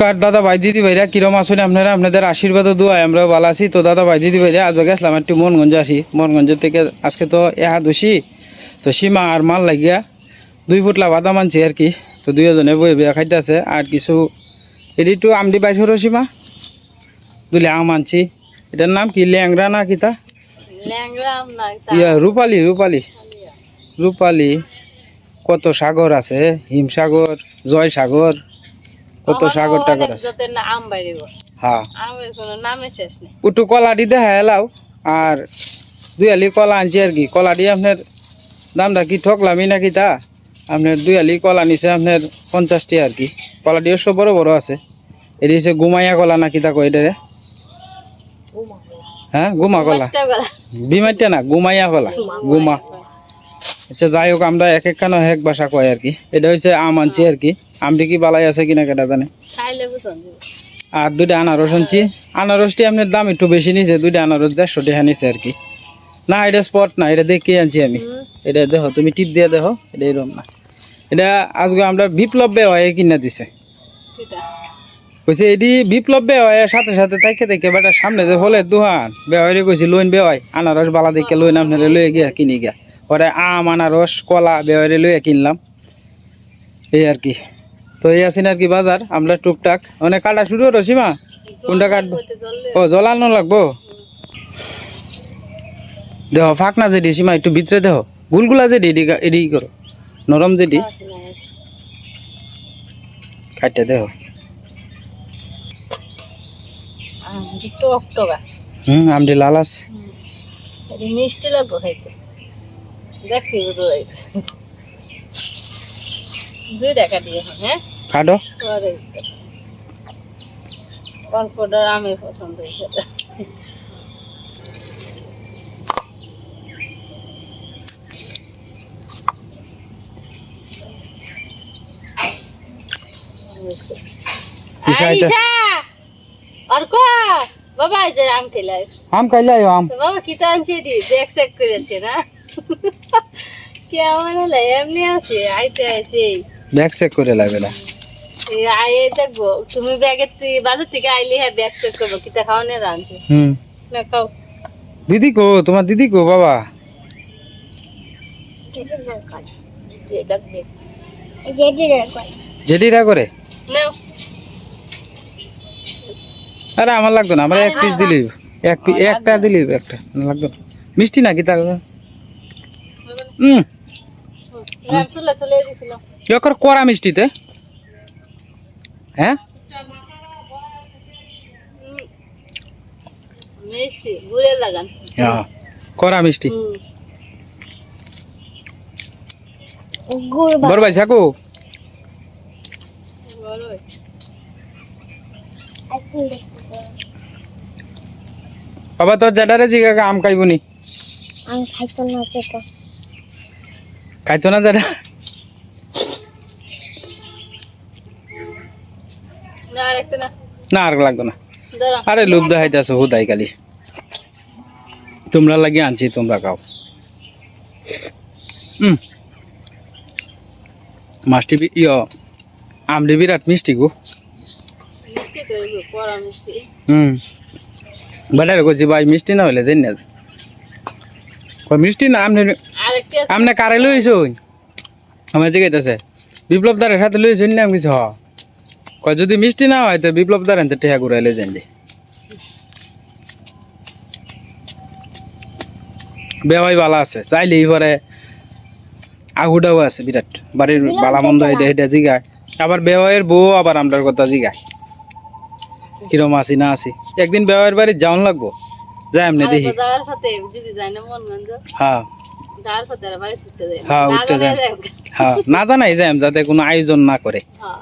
নমস্কার দাদা ভাই দিদি ভাইরা কিরম আছেন আপনারা? আপনাদের আশীর্বাদ দোয়ায় আমরা ভালো আছি। তো দাদা ভাই দিদি ভাইরা আজ গেছিলাম একটু মোহনগঞ্জে আসি। মোহনগঞ্জের থেকে আজকে তো এহা দোষী তো সীমা আর মাল লাগিয়া দুই ফুটলা বাদাম আনছি আর কি। তো দুইজনে বই বিয়া খাইতে আছে আর কিছু এটি একটু আমদি বাইশ সীমা? দুলে আম আনছি। এটার নাম কি ল্যাংরা না কিতা ইয়া রূপালি রূপালি। রূপালি। কত সাগর আছে? হিমসাগর জয় সাগর কত আমার সাগর টাগর আছে আম বাইরে হ্যাঁ। আমের কোনো নামে শেষ নেই। একটু কলাটি দেখা এলাও। আর দুই আলি কলা আনছি আর কি। কলাটি আপনার দামটা কি ঠকলামই নাকি তা? আপনার দুই আলি কলা নিছে আপনার পঞ্চাশটি আর কি। কলাটি সব বড় বড় আছে। এটি হচ্ছে গুমাইয়া কলা নাকি তা এটারে? হ্যাঁ গুমা কলা। বিমারটা না গুমাইয়া কলা। গুমা। আচ্ছা যাই হোক আমরা এক একখানো এক বাসা কয় আর কি। এটা হচ্ছে আম আনছি আর কি। আমটি কি বালাই আছে কিনা কেটা জানে। আর দুইটা আনারস আনছি। আনারসটি আপনার দাম একটু বেশি নিছে দুইটা আনারস দেড়শো টাকা নিছে আর কি। না এটা স্পট না এটা দেখে আনছি আমি? এটা দেখো তুমি টিপ দিয়ে দেখো এটা এরকম না। এটা আজকে আমরা বিপ্লব হয় কিনা দিছে। কইছে এটি বিপ্লব হয় সাথে সাথে তাইকে দেখে বেটা সামনে যে হলে দুহান। বে হয় কইছি লোন বে হয় আনারস বালা দেখে লোন আপনারা লয়ে গিয়া কিনি গিয়া। পরে আম আনারস কলা বে হয় কিনলাম। এই আর কি। তো এই আছেন আর কি বাজার আমরা টুকটাক। মানে কাটা শুরু হলো সীমা? কোনটা কাটবো? ও জলানো লাগবো? দেহ ফাঁক না যেটি সীমা একটু ভিতরে দেহ। গুলগুলা যেটি এডি করো। নরম যেটি। কাটতে দেহ। হুম আমটি লাল আছে। মিষ্টি লাগবো খাইতে। যাইতেছে দুই টাকা দিয়ে হ্যাঁ? অল্পটা আমের পছন্দ এটা? অর্ক বাবা আম খেলাই আম খাইলে আম। বাবা কি তো আনছি দেখ চেক করেছে না? কেমন হলো এমনি আছে আইতে আইতে ব্যাগ চেক করে লাগবে না। এই দেখব তুমি ব্যাগের বাজার থেকে আইলে হ্যাঁ ব্যাগ চেক করব কিতা খাও না রাঁধছে? হুম। না খাও। দিদি কো তোমার দিদি কো বাবা? জেডিরা করে? আরে আমার লাগতো না আমার এক পিস দিলি এক একটা দিলি একটা। লাগতো। মিষ্টি নাকি তা হুম করা মিষ্টিতে। হ্যাঁ? মিষ্টি হ্যাঁ করা মিষ্টি। হুম। বড় ভাই সাকু বাবা তোর জ্যাডারে জিগা আম খাইবনি আমি খাইতো না সেটা। খাইতো না জ্যাডা না আর লাগতো না। আরে লোভ দেখাইতে আছো হুদাই কালি। তোমরা লাগিয়ে আনছি তোমরা খাও। হুম মাছটি ইয় আমটি বিরাট মিষ্টি গো। হুম বাটারে কইছি ভাই মিষ্টি না হলে দেন না। কই মিষ্টি না আমনে আমনে কারে লইছো আমার জিগাইতেছে বিপ্লব দারের সাথে লইছো না আমি কিছু? হ কয় যদি মিষ্টি না হয় তো বিপ্লব দার এনতে টেহা ঘুরাই লই যান বেওয়াই বালা আছে চাইলেই পরে আগুটাও আছে বিরাট। বাড়ির বালা মন্দ এটা এটা জিগায়। আবার বেওয়াইয়ের বউ আবার আমরার কথা জিগায়। কিরম আছি না আছি। একদিন বেওয়াইয়ের বাড়ি যাওন লাগবো। যাই এমনি দেখি। হ্যাঁ। হ্যাঁ, না উঠতে জানাই যায়। হ্যাঁ না জানাই যাই যাতে কোনো আয়োজন না করে হ্যাঁ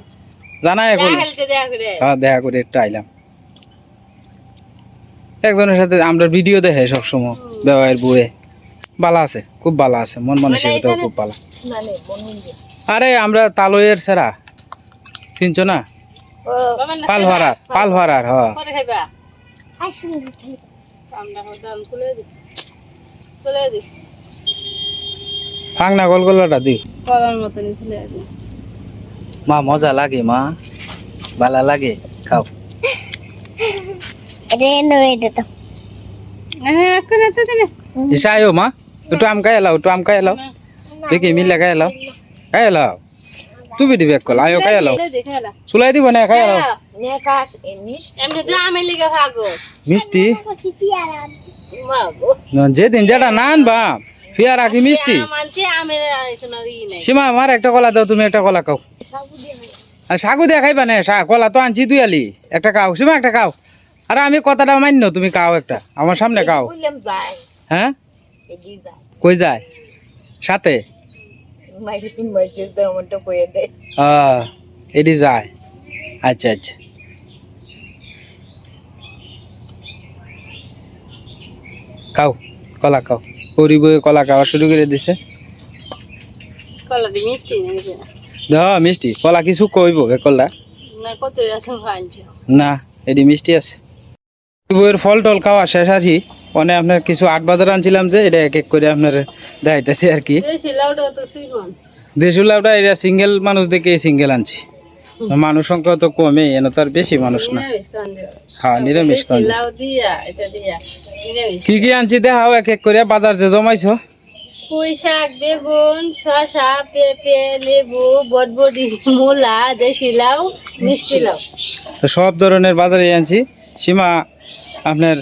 জানাই এখন দেখা দেখা করে হ্যাঁ দেখা করে একটু আইলাম। একজনের সাথে আমরা ভিডিও দেখে সবসময়। বেওয়াইয়ের বুয়ে। বালা আছে খুব বালা আছে। মন মানসিকতাও খুব বালা। মানে আরে আমরা তালয়ের সেরা। চিনছো না? ও বাবা না পাল ভাড়ার পাল ভাড়ার হ চলে দি ফাংনা গলগলাটা দিও। কলার মতনই চলে মা মজা লাগে মা। ভালো লাগে খাও। হ্যাঁ ইসা আয়ো মা একটু আম খাই এলাও একটু আম খাই এলাও দেখি মিলে খাই এলাও খাই এলাও তুমি দিবে কল আয়ো খাই এলাও চুলাই দিব না খাই এলাও মিষ্টি? যেদিন যেটা না আনবা ফিয়া রাখি মিষ্টি? সীমা আমার একটা কলা দাও তুমি একটা কলা খাও। সাগু দিয়া খাইবা না? কলা তো আনছি তুই আলি। একটা খাও। সীমা একটা খাও। আরে আমি কথাটা মান্য তুমি খাও একটা। আমার সামনে খাও। হ্যাঁ? কই যায়? সাথে? এটি যায়। আচ্ছা আচ্ছা। খাও কলা খাও। পরিব কলা খাওয়া শুরু করে দিছে। মিষ্টি কলা কিছু কইব কলা? না এটি মিষ্টি আছে। বইয়ের ফল টল খাওয়া শেষ আছি। মানে আপনার কিছু আট বাজার আনছিলাম যে এটা এক এক করে আপনার দেখাইতেছি আর কি। দেশি লাউটা এটা সিঙ্গেল মানুষ দেখে সিঙ্গেল আনছি। মানুষ সংখ্যা তো কমে এন তো আর বেশি মানুষ না। হ্যাঁ নিরামিষ কি কি আনছি দেখাও এক এক করে বাজার যে জমাইছো? পুঁই শাক বেগুন শসা পেঁপে লেবু বটবটি মূলা দেশি লাউ মিষ্টি লাউ। তো সব ধরনের বাজারে আনছি। সীমা আপনার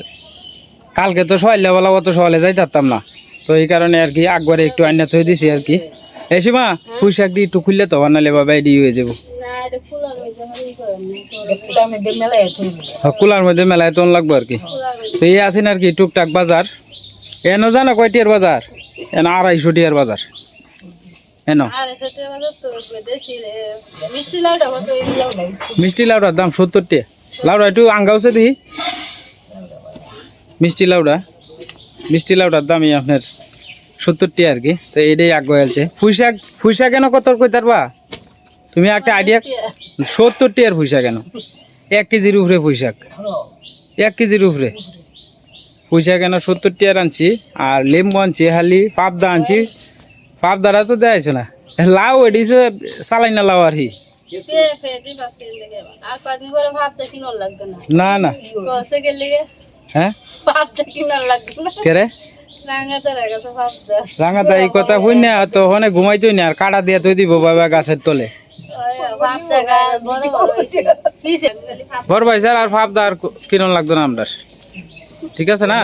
কালকে তো সকালে বলা অত সকালে যাই পারতাম না। তো এই কারণে আর কি একবারে একটু আইনা থই দিছি আর কি। এই সীমা পুঁই শাক দিয়ে একটু খুললে তো বানালে বাবা এডি হয়ে যাব। এটা কুলার মধ্যে মেলায় তোন লাগবো আর কি। তো এই আছেন আর কি টুকটাক বাজার। এন জানো কয়টিয়ার বাজার? এন আড়াইশো টিয়ার বাজার। এন এ, মিষ্টি লাউডার দাম সত্তর টিয়া। লাউডা একটু আঙ্গাউছে দেখি মিষ্টি লাউডা। মিষ্টি লাউডার দামই আপনার সত্তর টিয়া আর কি। তো এটাই আগ আছে। ফুইশাক ফুইশাক কেন কত কইতার বা তুমি একটা আইডিয়া সত্তর টিয়ার ফুইশাক কেন? এক কেজির উপরে ফুইশাক এক কেজির উপরে। পয়সা কেন সত্তর টিয়ার আনছি? আর লেম্বু আনছি হালি পাবদা আনছি। পাবদারা তো দেখাইছে না। লাউ এডিছে চালাই না লাউ আর কি। আর না। না না। কষে গেলে হ্যাঁ? রাঙাতা এই কথা হই না তো ওখানে ঘুমাইতই না আর কাটা দিয়ে তুই দিব বাবা গাছের তলে। বর ভাই স্যার আর ভাবদা আর কিরণ লাগতো না আমরা ঠিক আছে না?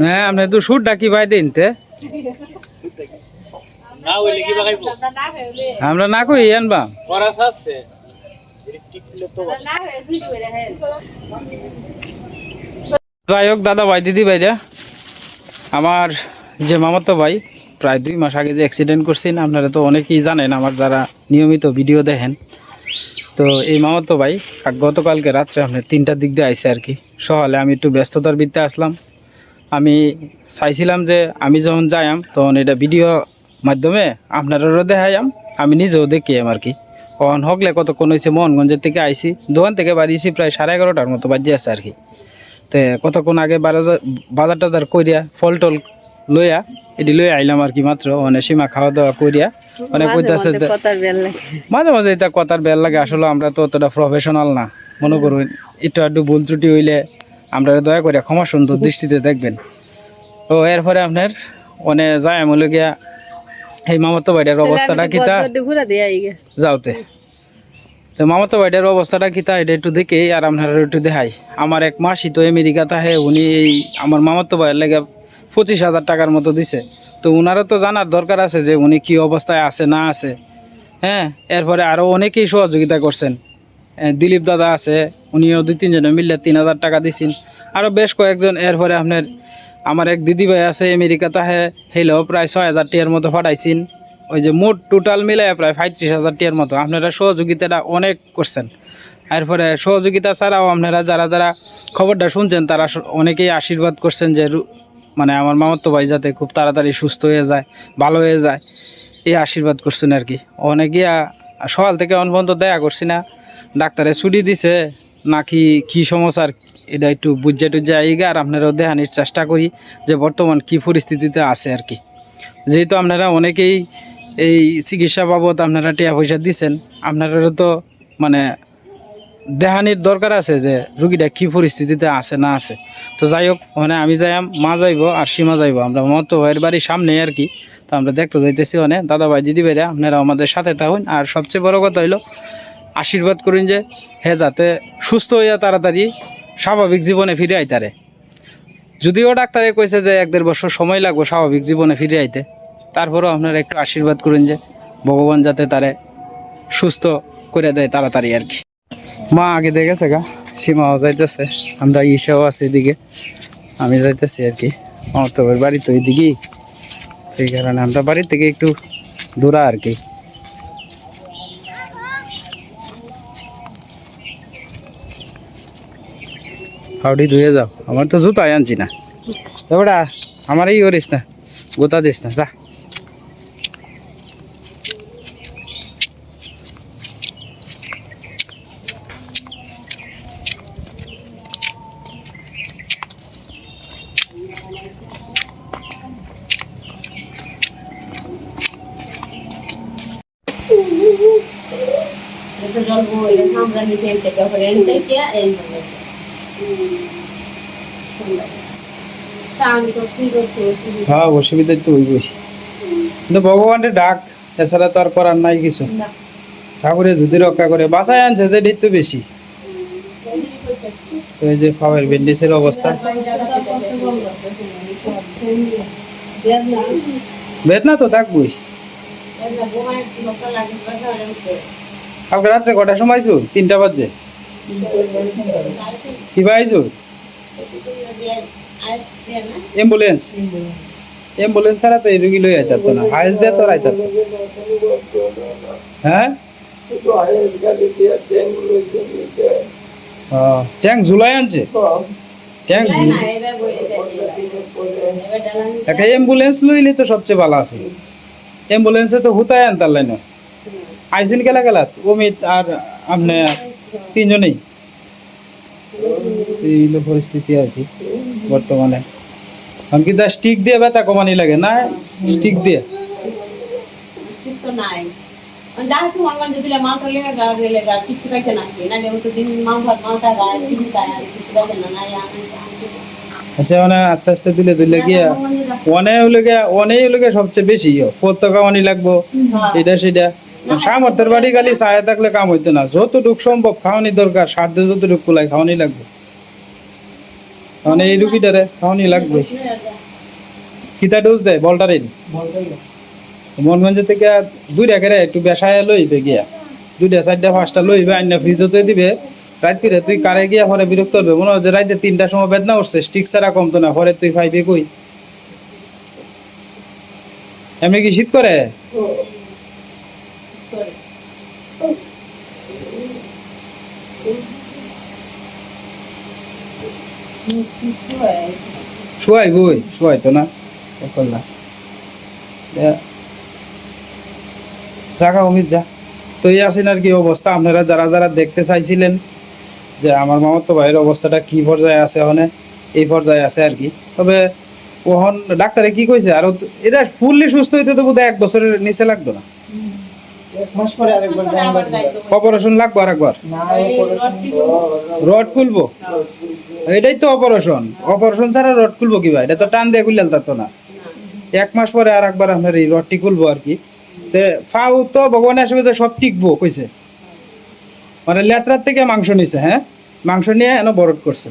হ্যাঁ আপনি তো সুট ডাকি ভাই দিন তে। আমরা না কই আনবা হ্যাঁ যাই হোক দাদা ভাই দিদি ভাইরা আমার যে মামাতো ভাই, প্রায় দুই মাস আগে যে অ্যাক্সিডেন্ট করছেন, আপনারা তো অনেকেই জানেন আমার যারা নিয়মিত ভিডিও দেখেন। তো এই মামাতো ভাই গতকালকে রাত্রে আপনার তিনটার দিক দিয়ে আইসে আর কি। সকালে আমি একটু ব্যস্ততার বৃত্তে আসলাম। আমি চাইছিলাম যে আমি যখন যাইম তখন এটা ভিডিও মাধ্যমে আপনারাও দেখাইম আমি নিজেও দেখিয়াম আর কি। অন হকলে কতক্ষণ হয়েছে মোহনগঞ্জের থেকে আইসি। দোকান থেকে বাড়িয়েছি প্রায় সাড়ে এগারোটার মতো বাজে আছে আর কি। তে কতক্ষণ আগে বাজার টাজার করিয়া ফল টল লইয়া এটি লইয়া আইলাম আর কি মাত্র অনেক সীমা খাওয়া দাওয়া করিয়া অনেক কইতাছে মাঝে মাঝে এটা কথার বেল লাগে আসলে আমরা তো অতটা প্রফেশনাল না। মনে করুন একটু একটু ভুল ত্রুটি হইলে আমরা দয়া করে ক্ষমা সুন্দর দৃষ্টিতে দেখবেন। তো এরপরে আপনার অনে যায় আমলে গিয়া এই মামাতো বাড়ির অবস্থাটা কিতা যাওতে তো মামাতো ভাইটার অবস্থাটা কিতা এটা একটু দেখে আর আপনারা একটু দেখাই। আমার এক মাসি তো আমেরিকাতে হে উনি এই আমার মামাতো ভাইয়ের লেগে পঁচিশ হাজার টাকার মতো দিছে। তো উনারও তো জানার দরকার আছে যে উনি কি অবস্থায় আছে, না আছে। হ্যাঁ এরপরে আরও অনেকেই সহযোগিতা করছেন। দিলীপ দাদা আছে, উনিও দুই তিনজনে মিললে তিন হাজার টাকা দিছেন। আরও বেশ কয়েকজন, এরপরে আপনার আমার এক দিদি ভাই আছে আমেরিকাতে হে হেলেও প্রায় ছয় হাজার টিয়ার মতো পাঠাইছেন। ওই যে মোট টোটাল মিলাই প্রায় পঁয়ত্রিশ হাজার টিয়ার মতো। আপনারা সহযোগিতাটা অনেক করছেন। এরপরে সহযোগিতা ছাড়াও আপনারা যারা যারা খবরটা শুনছেন, তারা অনেকেই আশীর্বাদ করছেন যে মানে আমার মামাতো ভাই যাতে খুব তাড়াতাড়ি সুস্থ হয়ে যায়, ভালো হয়ে যায়, এই আশীর্বাদ করছেন আর কি। অনেকে সকাল থেকে অন দয়া করছি না। ডাক্তারে ছুটি দিছে, নাকি কি সমস্যার এটা একটু বুঝে টুঝে আইগা আর আপনারাও দেখানির চেষ্টা করি যে বর্তমান কি পরিস্থিতিতে আছে আর কি। যেহেতু আপনারা অনেকেই এই চিকিৎসা বাবদ আপনারা টিয়া পয়সা দিচ্ছেন আপনারাও তো মানে দেহানির দরকার আছে যে রুগীটা কি পরিস্থিতিতে আছে, না আছে। তো যাই হোক মানে আমি যাইম মা যাইব আর সীমা যাইবো। আমরা মতো ভাইয়ের বাড়ির সামনে আর কি। তো আমরা দেখতে যাইতেছি মানে দাদা ভাই, দিদি ভাইরা, আপনারা আমাদের সাথে থাকুন। আর সবচেয়ে বড় কথা হইল, আশীর্বাদ করুন যে হে যাতে সুস্থ হইয়া তাড়াতাড়ি স্বাভাবিক জীবনে ফিরে আইতারে। যদিও ডাক্তারে কইছে যে এক দেড় বছর সময় লাগবে স্বাভাবিক জীবনে ফিরে আইতে। তারপরেও আপনারা একটু আশীর্বাদ করুন যে ভগবান যাতে তারে সুস্থ করে দেয় তাড়াতাড়ি আর কি। মা আগে দেখেছে গা? সীমাও যাইতেছে। আমরা ঈশাও আছি এদিকে। আমি যাইতেছি আর কি। আমার তো বাড়ি তো এইদিকেই সেই কারণে আমরা বাড়ির থেকে একটু দূরা আর কি। হাউডি ধুয়ে যাও। আমার তো জুতাই আনছি না। তো বেটা আমার এই করিস না। গোতা দিস না, যা এটা জল বইলে আমরা নিচে থেকে করে এনতে কি এন আমি তো কি করতে হ্যাঁ অসুবিধা তো হইবই। কিন্তু ভগবানের ডাক এছাড়া তো আর করার নাই কিছু। যদি রক্ষা করে বাসায় আনছে তো বেশি। তো এই যে ব্যান্ডেজের অবস্থা। বেদনা তো থাকবই। কালকে রাত্রে কটার সময় তিনটা বাজে? কি পাইছো অ্যাম্বুলেন্স অ্যাম্বুলেন্স ছাড়া তো এই রুগী লই আইতার তো না। হাইস দিয়ে তো আইতার তো। হ্যাঁ? ট্যাঙ্ক ঝুলাই আনছে? ট্যাঙ্ক একটা অ্যাম্বুলেন্স লইলে তো সবচেয়ে ভালো আছে। অ্যাম্বুলেন্সে তো হুতায় আনতার লাইন। আইসিন গেলা গেলা অমিত আর আপনি তিনজনেই? এই হলো পরিস্থিতি আর কি বর্তমানে। আমি দা স্টিক দিয়ে ব্যথা কমানি লাগে না? স্টিক দিয়ে? কি আচ্ছা মানে আস্তে আস্তে দিলে দিলে গিয়া অনে হলে গিয়া অনে হলে সবচেয়ে বেশি পত্র কামানি লাগবো এটা সেটা। সামর্থ্যের বাড়ি খালি ছায়া থাকলে কাম হইতো না। যতটুক সম্ভব খাওয়ানি দরকার, সাধ্য যতটুক কুলাই খাওয়ানি লাগবে। মানে এই রুগীটারে খাওয়ানি লাগবে। কিতা ডোজ দেয়? বলটারিন মনগঞ্জ থেকে একটু বেসায় লইবে গিয়া। দুইটা, চারটা, পাঁচটা লইবে, আইনা ফ্রিজতে দিবে। রাত করে তুই কারে গিয়া পরে বিরক্ত হবে মনে হয় যে রাইতে তিনটার সময় বেদনা উঠছে। স্টিক ছাড়া কমতো না, পরে তুই পাইবে কই? এমনি কি শীত করে? শুয়াই, বই, শুয়াই তো না। জাগা অমিত, যা। তো এই আছেন আর কি অবস্থা। আপনারা যারা যারা দেখতে চাইছিলেন যে আমার মামার তো ভাইয়ের অবস্থাটা কি পর্যায়ে আছে, ওখানে এই পর্যায়ে আছে আর কি। তবে ওহন ডাক্তারে কি কইছে? আর এটা ফুললি সুস্থ হইতে তো বোধহয় এক বছরের নিচে লাগতো না। অপারেশন লাগবো। আর একবার রড খুলবো। এটাই তো অপারেশন অপারেশন ছাড়া রড খুলবো কি ভাই? এটা তো টান দিয়ে খুললে তো না। এক মাস পরে আর একবার আপনার এই রডটি খুলবো আর কি। তে ফাউ তো ভগবানের সুবিধা সব টিকবো কইছে। মানে লেত্রার থেকে মাংস নিছে হ্যাঁ? মাংস নিয়ে এনে বরড করছে।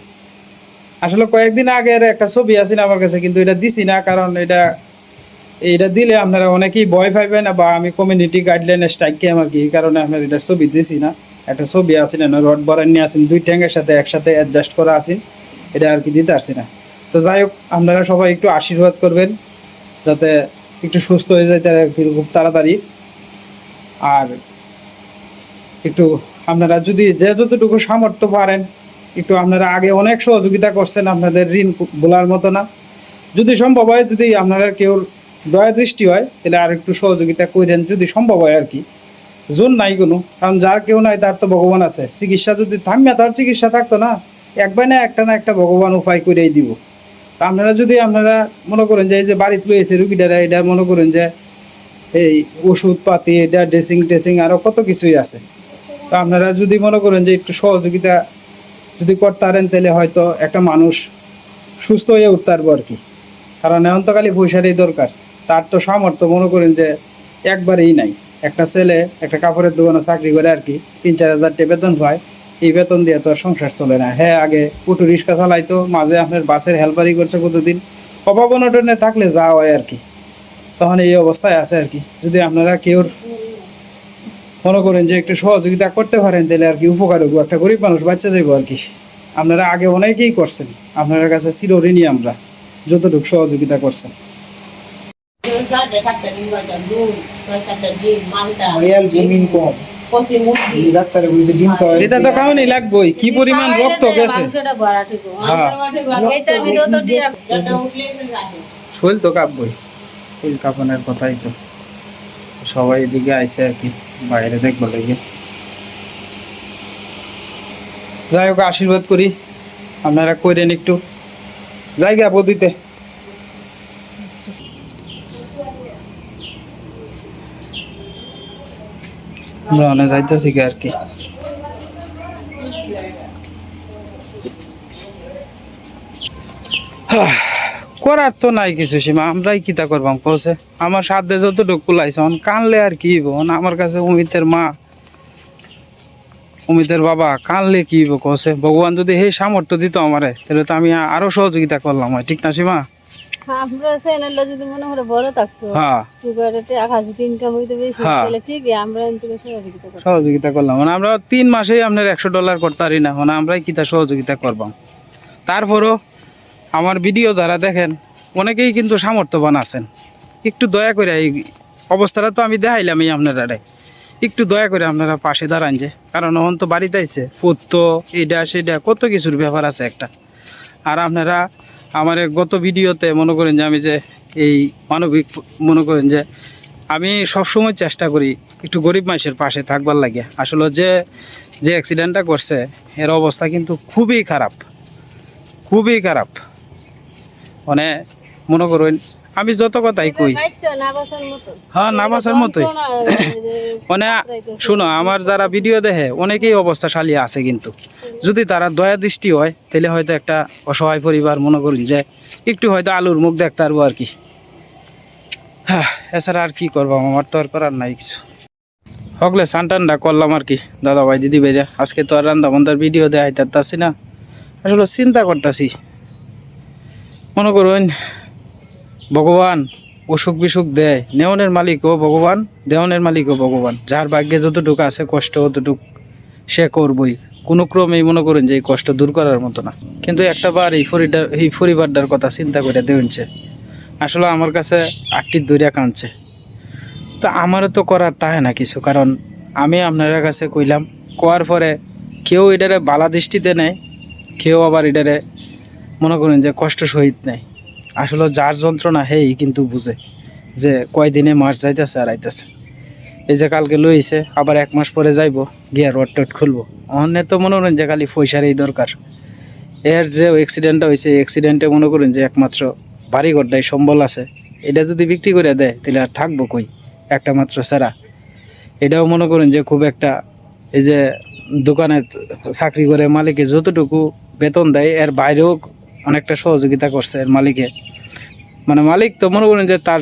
আসলে কয়েকদিন আগের একটা ছবি আছে না আমার কাছে কিন্তু এটা দিছি না কারণ এটা এইটা দিলে আপনারা অনেকেই ভয় পাইবেন বা আমি কমিউনিটি গাইডলাইনে স্ট্রাইক আমার কি কারণে আপনার এটা ছবি দিছি না। একটা ছবি আছে না রড বরান নিয়ে আসেন, দুই ট্যাঙ্কের সাথে একসাথে অ্যাডজাস্ট করা আসেন এটা আর কি দিতে পারছি না। তো যাই হোক, আপনারা সবাই একটু আশীর্বাদ করবেন, যাতে একটু সুস্থ হয়ে যায় তারা খুব তাড়াতাড়ি। আর একটু আপনারা যদি যে যতটুকু সামর্থ্য পারেন, একটু আপনারা আগে অনেক সহযোগিতা করছেন আপনাদের ঋণ বলার মতো না। যদি সম্ভব হয়, যদি আপনারা কেউ দয়া দৃষ্টি হয়, তাহলে আর একটু সহযোগিতা করেন যদি সম্ভব হয় আর কি। জোর নাই কোনো, কারণ যার কেউ নাই, তার তো ভগবান আছে। চিকিৎসা যদি থামিয়া তার চিকিৎসা থাকতো না, একবার না একটা না একটা ভগবান উপায় করেই দিব। তা আপনারা যদি আপনারা মনে করেন যে এই যে বাড়িতে লয়েছে রুগীটারা, এটা মনে করেন যে এই ওষুধ পাতি, এটা ড্রেসিং টেসিং আরও কত কিছুই আছে। তো আপনারা যদি মনে করেন যে একটু সহযোগিতা যদি করতে পারেন তাহলে হয়তো একটা মানুষ সুস্থ হয়ে উঠতে পারব আর কি। কারণ এখন তো খালি পয়সারই দরকার। তার তো সামর্থ্য, মনে করেন যে একবারেই নাই। একটা ছেলে, একটা কাপড়ের দোকানে চাকরি করে আর কি, তিন চার হাজার বেতন পায়। এই বেতন দিয়ে তো আর সংসার চলে না। হ্যাঁ আগে অটো রিক্সা চালাইতো, মাঝে আপনার বাসের হেল্পারই করছে কতদিন অভাব অনটনে থাকলে যা হয় আর কি। তখন এই অবস্থায় আছে আর কি। যদি আপনারা কেউ মনে করেন যে একটু সহযোগিতা করতে পারেন, তাহলে আর কি উপকার হব। একটা গরিব মানুষ বাচ্চা দেবো আর কি। আপনারা আগে অনেকেই করছেন। আপনার কাছে চিরঋণী আমরা, যতটুকু সহযোগিতা করছেন জমিন কম ডাক্তারে বলছে ডিম খাওয়া এটা তো খাওয়ানি লাগবেই। কি পরিমাণ রক্ত গেছে? হ্যাঁ। তো দিয়া শৈল তো কাঁপবই। শৈল কাঁপানোর কথাই তো। সবাই এদিকে আইসে আর কি বাইরে দেখব লেগে। যাই হোক আশীর্বাদ করি। আপনারা করেন একটু। জায়গা পদিতে আমরা অনেক যাইতেছি আর কি। করার তো নাই কিছু সীমা, আমরাই কিতা করবাম কছে? আমার সাধ্যে যতটুকু কুলাইছে, অন কানলে আর কি অন আমার কাছে অমিতের মা, অমিতের বাবা, কানলে কি কছে? ভগবান যদি সেই সামর্থ্য দিত আমারে, তাহলে তো আমি আরও সহযোগিতা করলাম ঠিক না সীমা? আমরা চ্যানেলটা যদি মনে করে বড় থাকতো হ্যাঁ। টুকারেটে আকাশ ইনকাম হইতে বেশি হ্যাঁ। তাহলে আমরা থেকে সহযোগিতা করলাম। মানে আমরা তিন মাসেই আপনার একশো ডলার করতে পারি না মানে আমরাই কিতা সহযোগিতা করবাম তারপরও আমার ভিডিও যারা দেখেন অনেকেই কিন্তু সামর্থ্যবান আছেন। একটু দয়া করে এই অবস্থাটা তো আমি দেখাইলাম এই আপনারা একটু দয়া করে আপনারা পাশে দাঁড়ান যে কারণ এখন তো বাড়িতে আইছে পত্য এটা সেটা কত কিছুর ব্যাপার আছে একটা। আর আপনারা আমার গত ভিডিওতে মনে করেন যে আমি যে এই মানবিক মনে করেন যে আমি সবসময় চেষ্টা করি একটু গরিব মানুষের পাশে থাকবার লাগে। আসলে যে যে অ্যাক্সিডেন্টটা করছে, এর অবস্থা কিন্তু খুবই খারাপ। খুবই খারাপ। মানে মনে করুন আমি যত কথাই কই। হ্যাঁ না বাসার মতোই। মানে শোনো আমার যারা ভিডিও দেখে অনেকেই অবস্থাশালী আছে কিন্তু। যদি তারা দয়া দৃষ্টি হয় তাহলে হয়তো একটা অসহায় পরিবার মনে করুন যে একটু হয়তো আলুর মুখ দেখতে পারব আর কি। হ্যাঁ এছাড়া আর কি করব আমার তো আর করার নাই কিছু। হকলে সান টান্ডা করলাম আর কি দাদা ভাই দিদি ভাইরা আজকে তো আর রান্না বান্ধার ভিডিও দেখাই তারতাছি না। আসলে চিন্তা করতেছি। মনে করুন ভগবান অসুখ বিসুখ দেয়, নেওনের মালিকও ভগবান, দেওনের মালিকও ভগবান। যার ভাগ্যে যতটুকু আছে, কষ্ট ততটুকু সে করবই। কোনো ক্রমেই মনে করেন যে এই কষ্ট দূর করার মতো না। কিন্তু একটা বার এই পরিবার, এই পরিবারটার কথা চিন্তা করে দেবেনছে আসলে আমার কাছে আটটি দূরিয়া কাঁদছে। তো আমারও তো করার তাহে না কিছু। কারণ আমি আপনার কাছে কইলাম কোয়ার পরে কেউ এটারে বালা দৃষ্টিতে নেয়, কেউ আবার এটারে মনে করেন যে কষ্ট সহিত নেয়। আসলে যার যন্ত্রণা হেই কিন্তু বুঝে যে কয়দিনে মাস যাইতেছে আর আইতেছে। এই যে কালকে লইছে আবার এক মাস পরে যাইব, গিয়া রড টড খুলবো। অন্য তো মনে করেন যে খালি পয়সার এই দরকার। এর যে অ্যাক্সিডেন্টটা হয়েছে অ্যাক্সিডেন্টে মনে করেন যে একমাত্র বাড়ি ঘরটাই সম্বল আছে। এটা যদি বিক্রি করে দেয়, তাহলে আর থাকব কই? একটা মাত্র ছাড়া এটাও মনে করেন যে খুব একটা এই যে দোকানে চাকরি করে মালিকে যতটুকু বেতন দেয়, এর বাইরেও অনেকটা সহযোগিতা করছে এর মালিকে। মানে মালিক তো মনে করেন যে তার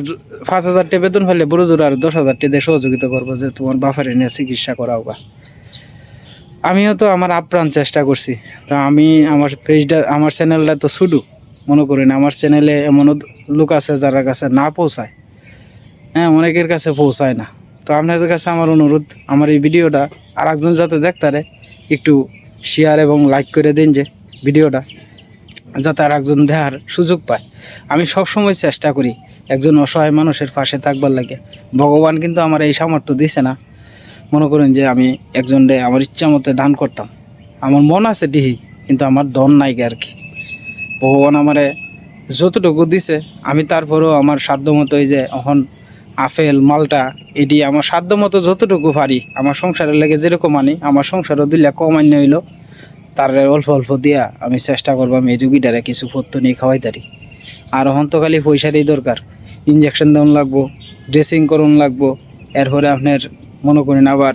পাঁচ হাজার বেতন ফেলে বড় জোর আর দশ হাজার দিয়ে সহযোগিতা করব যে তোমার বাফারে নিয়ে চিকিৎসা করাও বা। আমিও তো আমার আপ্রাণ চেষ্টা করছি। তো আমি আমার পেজটা, আমার চ্যানেলটা তো শুধু মনে করেন আমার চ্যানেলে এমনও লোক আছে যারা কাছে না পৌঁছায়। হ্যাঁ অনেকের কাছে পৌঁছায় না। তো আপনাদের কাছে আমার অনুরোধ, আমার এই ভিডিওটা আর একজন যাতে দেখতারে, একটু শেয়ার এবং লাইক করে দিন যে ভিডিওটা। যাতে আর একজন দেখার সুযোগ পায়। আমি সব সময় চেষ্টা করি একজন অসহায় মানুষের পাশে থাকবার লাগে। ভগবান কিন্তু আমার এই সামর্থ্য দিছে না। মনে করেন যে আমি একজন আমার ইচ্ছা মতো দান করতাম। আমার মন আছে ডিহি কিন্তু আমার ধন নাই আর কি ভগবান আমারে যতটুকু দিছে, আমি তারপরেও আমার সাধ্য মতো এই যে এখন আপেল, মালটা, এটি আমার সাধ্য মতো যতটুকু পারি, আমার সংসারের লেগে যেরকম আনি, আমার সংসারও দিলে কম আন্য হইল। তার অল্প অল্প দিয়া আমি চেষ্টা করব আমি এই রুগীটারে কিছু পত্য নিয়ে খাওয়াই তারি। আর খালি পয়সারই দরকার। ইঞ্জেকশন দেওয়ান লাগবো ড্রেসিং করুন লাগবো, এরপরে আপনার মনে করেন আবার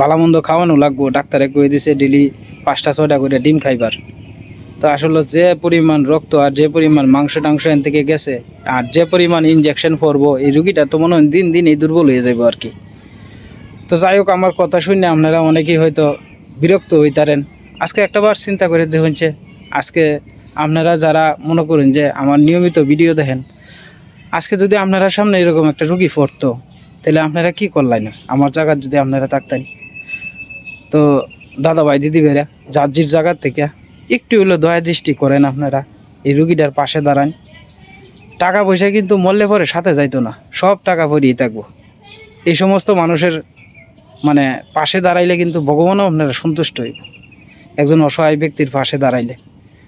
ভালো মন্দ খাওয়ানো লাগবো। ডাক্তারে কয়ে দিছে ডেলি পাঁচটা, ছয়টা করে ডিম খাইবার। তো আসলে যে পরিমাণ রক্ত আর যে পরিমাণ মাংস টাংস এন থেকে গেছে আর যে পরিমাণ ইঞ্জেকশন পরবো, এই রুগীটা তো মনে হয় দিন দিন এই দুর্বল হয়ে যাব আর কি। তো যাই হোক, আমার কথা শুনে আপনারা অনেকেই হয়তো বিরক্ত হইতারেন। আজকে একটা বার চিন্তা করে দেখুন যে, আজকে আপনারা যারা মনে করেন যে আমার নিয়মিত ভিডিও দেখেন, আজকে যদি আপনারা সামনে এরকম একটা রুগী পড়তো, তাহলে আপনারা কি করলেন? আমার জায়গার যদি আপনারা থাকতেন। তো দাদা ভাই দিদি ভাইরা যার জির জায়গার থেকে একটু হলো দয়া দৃষ্টি করেন আপনারা, এই রুগীটার পাশে দাঁড়ান। টাকা পয়সা কিন্তু মরলে পরে সাথে যাইতো না, সব টাকা পরিয়ে থাকব। এই সমস্ত মানুষের মানে পাশে দাঁড়াইলে কিন্তু ভগবানও আপনারা সন্তুষ্ট হইব একজন অসহায় ব্যক্তির পাশে দাঁড়াইলে।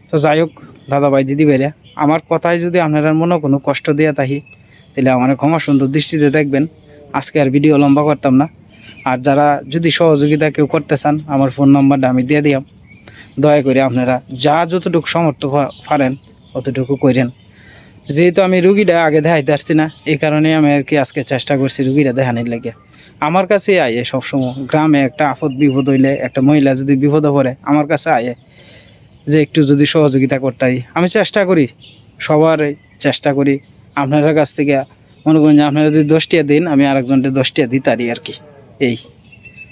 তো যাই হোক দাদা ভাই দিদি ভাইরা, আমার কথায় যদি আপনারা মনে কোনো কষ্ট দেয়া তাহি তাহলে আমার ক্ষমা সুন্দর দৃষ্টিতে দেখবেন। আজকে আর ভিডিও লম্বা করতাম না। আর যারা যদি সহযোগিতা কেউ করতে চান, আমার ফোন নাম্বারটা আমি দিয়ে দিলাম দয়া করে আপনারা যা যতটুকু সমর্থ পারেন, অতটুকু করেন। যেহেতু আমি রুগীটা আগে দেখাইতে পারছি না, এই কারণে আমি আর কি আজকে চেষ্টা করছি রুগীটা দেখানির লাগে। আমার কাছে আয়ে সবসময়। গ্রামে একটা আপদ বিপদ হইলে একটা মহিলা যদি বিপদে পড়ে, আমার কাছে আয়ে যে একটু যদি সহযোগিতা করতে পারি আমি চেষ্টা করি সবার চেষ্টা করি। আপনার কাছ থেকে মনে করেন যে আপনারা যদি দশটিয়া দিন, আমি আরেকজনকে দশটিয়া দিই তারই আর কি। এই।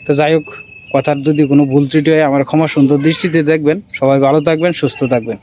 তো যাই হোক, কথার যদি কোনো ভুল ত্রুটি হয়, আমার ক্ষমা সুন্দর দৃষ্টিতে দেখবেন। সবাই ভালো থাকবেন, সুস্থ থাকবেন।